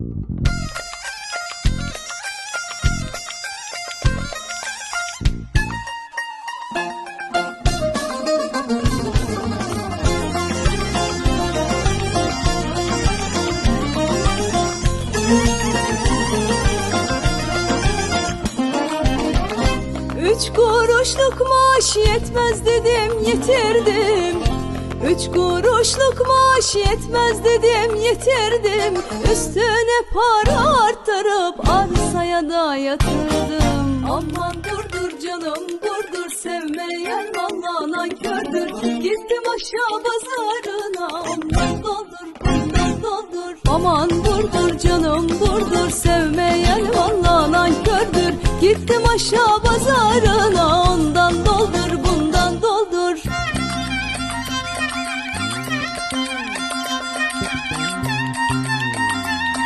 Üç kuruşluk maaş yetmez dedim yetirdim Üç kuruşluk maaş yetmez dedim yetirdim Üstüne para arttırıp arsaya da yatırdım. Aman durdur canım durdur sevmeyen valla nankördür. Gittim aşağı pazarına ondan doldur bundan doldur. Aman durdur canım durdur sevmeyen valla nankördür. Gittim aşağı pazarına